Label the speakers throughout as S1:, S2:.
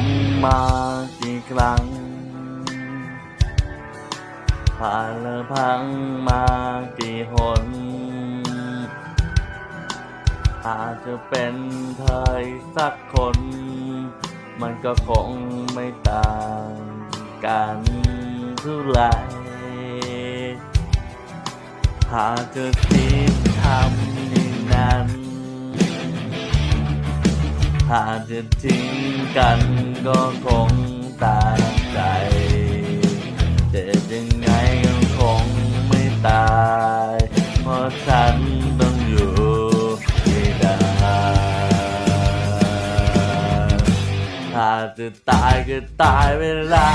S1: ำมากี่ครั้ง ผ่านและพังมากี่หน อาจจะเป็นเธอสักคน มันก็คงไม่ต่างกันเท่าไหรหากเธอคิดทำ หากจะทิ้งกันก็คงตามใจ แต่ยังไงก็คงไม่ตาย เพราะฉันต้องอยู่ไม่ได้ถ้าจะตายก็ตายเวลา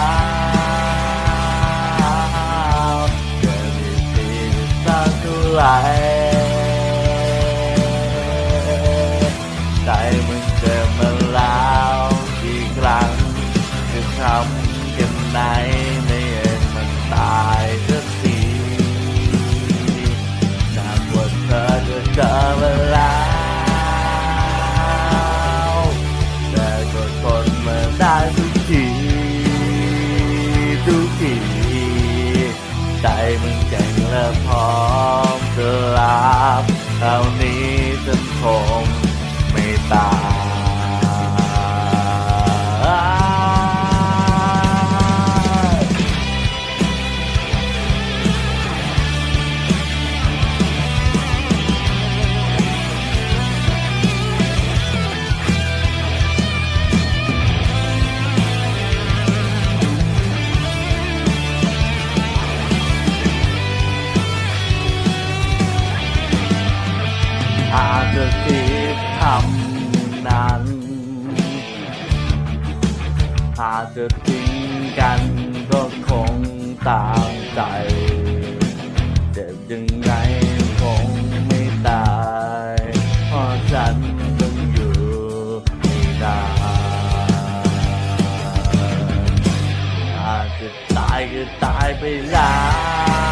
S1: อาจจะคิดทำนั้นอาจจะทิ้งกันก็คงตามใจ เจ็บยังไงคงไม่ตาย เพราะฉันต้องอยู่ไม่ได้อาจจะตายก็ตายไปแล้ว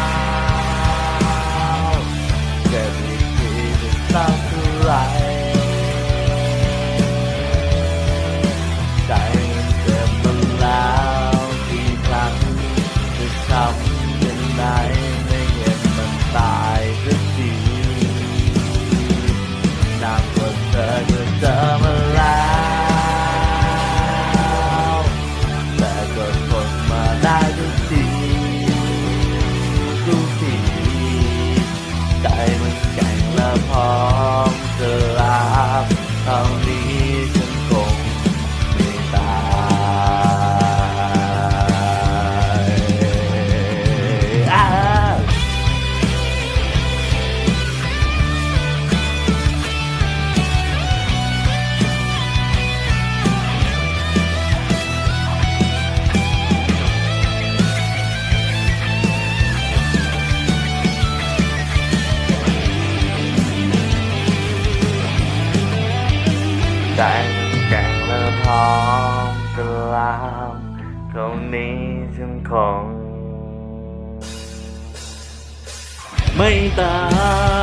S1: พร้อ ใจแข็งและพร้อมจะลามตรงนี้ฉันคงไม่ตาย